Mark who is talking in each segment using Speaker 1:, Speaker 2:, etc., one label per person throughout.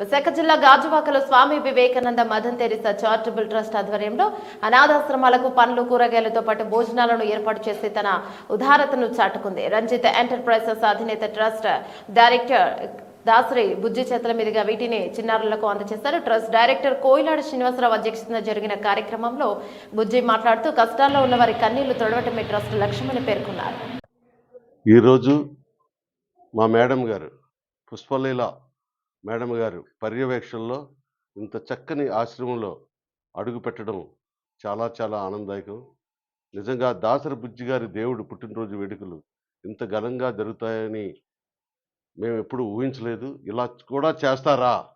Speaker 1: విశాఖ జిల్లా గాజువాకలో Swami Vivekananda Mother Teresa charitable trust ఆధ్వర్యంలో అనాథాశ్రమాలకు పండ్లు కూరగాయలతో పాటు భోజనాలను ఏర్పాటు చేసి తన ఉదారతను చాటుకుంది. రంజిత్ ఎంటర్ప్రైజెస్ అధినేత ట్రస్ట్ డైరెక్టర్ దాసరి బుజ్జి చేతుల మీదుగా వీటిని చిన్నారులకు అందజేశారు. ట్రస్ట్ డైరెక్టర్ కోయిలాడ శ్రీనివాసరావు అధ్యక్షతన జరిగిన కార్యక్రమంలో బుజ్జి మాట్లాడుతూ కష్టాల్లో ఉన్న వారి కన్నీళ్ళు తొడవటమే ట్రస్ట్ లక్ష్యమని పేర్కొన్నారు.
Speaker 2: ఈరోజు మా మేడం గారు పుష్పలీల మేడం గారు పర్యవేక్షణలో ఇంత చక్కని ఆశ్రమంలో అడుగు పెట్టడం చాలా చాలా ఆనందదాయకం. నిజంగా దాసరి బుజ్జి గారి దేవుడు పుట్టినరోజు వేడుకలు ఇంత ఘనంగా జరుగుతాయని మేము ఎప్పుడు ఊహించలేదు. ఇలా కూడా చేస్తారా?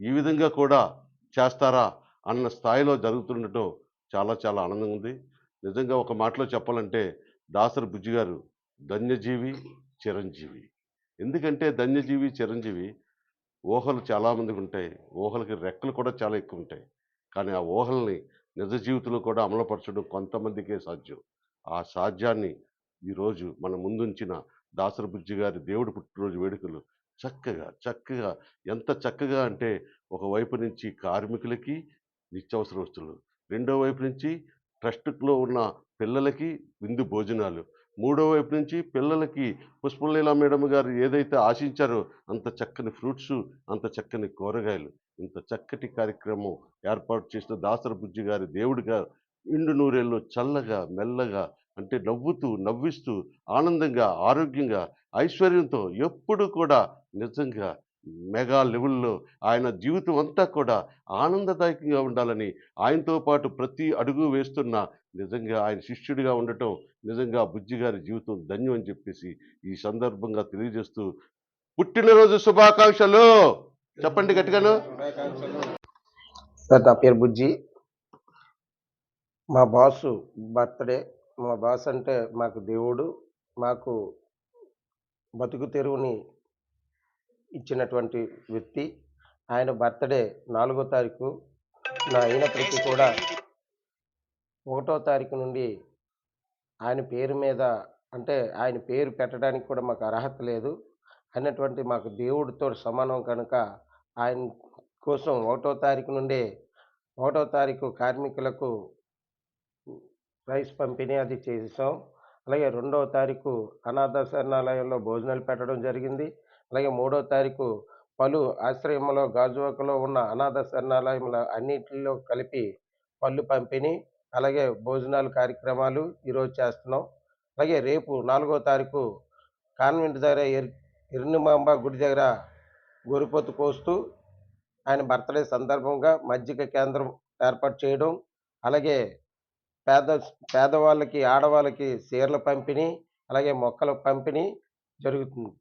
Speaker 2: ఈ విధంగా కూడా చేస్తారా? అన్న స్థాయిలో జరుగుతుండటం చాలా చాలా ఆనందంగా ఉంది. నిజంగా ఒక మాటలో చెప్పాలంటే దాసరి బుజ్జి గారు ధన్యజీవి చిరంజీవి. ఎందుకంటే ధన్యజీవి చిరంజీవి ఊహలు చాలామందికి ఉంటాయి. ఊహలకి రెక్కలు కూడా చాలా ఎక్కువ ఉంటాయి కానీ ఆ ఊహల్ని నిజ జీవితంలో కూడా అమలుపరచడం కొంతమందికే సాధ్యం. ఆ సాధ్యాన్ని ఈరోజు మన ముందుంచిన దాసరబుజ్జి గారి దేవుడి పుట్టినరోజు వేడుకలు చక్కగా చక్కగా ఎంత చక్కగా అంటే ఒకవైపు నుంచి కార్మికులకి నిత్యావసర వస్తువులు రెండో వైపు నుంచి ట్రస్ట్లో ఉన్న పిల్లలకి విందు భోజనాలు మూడో వైపు నుంచి పిల్లలకి పుష్పలీలా మేడం గారు ఏదైతే ఆశించారో అంత చక్కని ఫ్రూట్స్ అంత చక్కని కూరగాయలు ఇంత చక్కటి కార్యక్రమం ఏర్పాటు చేసిన దాసర బుజ్జి గారి దేవుడిగా ఇండు నూరేళ్ళు చల్లగా మెల్లగా అంటే నవ్వుతూ నవ్విస్తూ ఆనందంగా ఆరోగ్యంగా ఐశ్వర్యంతో ఎప్పుడు కూడా నిజంగా మెగా లెవెల్లో ఆయన జీవితం అంతా కూడా ఆనందదాయకంగా ఉండాలని ఆయనతో పాటు ప్రతి అడుగు వేస్తున్న నిజంగా ఆయన శిష్యుడిగా ఉండటం నిజంగా బుజ్జి గారి జీవితం ధన్యం అని చెప్పేసి ఈ సందర్భంగా తెలియజేస్తూ పుట్టినరోజు శుభాకాంక్షలు. చెప్పండి గట్టిగాను.
Speaker 3: సార్ నా పేరు బుజ్జి. మా బాసు బర్త్డే మా బాస్ అంటే మాకు దేవుడు మాకు బతుకు తెరువుని ఇచ్చినటువంటి వ్యక్తి. ఆయన బర్త్డే నాలుగో తారీఖు నా అయినప్పటికీ కూడా ఒకటో తారీఖు నుండి ఆయన పేరు మీద అంటే ఆయన పేరు పెట్టడానికి కూడా మాకు అర్హత లేదు. అన్నటువంటి మాకు దేవుడితో సమానం కనుక ఆయన కోసం ఒకటో తారీఖు నుండే ఒకటో తారీఖు కార్మికులకు రైస్ పంపిణీ అది చేసాం. అలాగే రెండవ తారీఖు అనాథ శరణాలయంలో భోజనాలు పెట్టడం జరిగింది. అలాగే మూడో తారీఖు పలు ఆశ్రయంలో గాజువాకలో ఉన్న అనాథ శరణాలయముల అన్నిటిలో కలిపి పళ్ళు పంపిణీ అలాగే భోజనాలు కార్యక్రమాలు ఈరోజు చేస్తున్నాం. అలాగే రేపు నాలుగో తారీఖు కాన్వెంట్ దగ్గర ఎర్ ఎర్నిమాంబ గుడి దగ్గర గొరిపోతు కోస్తూ ఆయన బర్త్డే సందర్భంగా మజ్జిగ కేంద్రం ఏర్పాటు చేయడం అలాగే పేద పేదవాళ్ళకి ఆడవాళ్ళకి చీరల పంపిణీ అలాగే మొక్కల పంపిణీ జరుగుతుంది.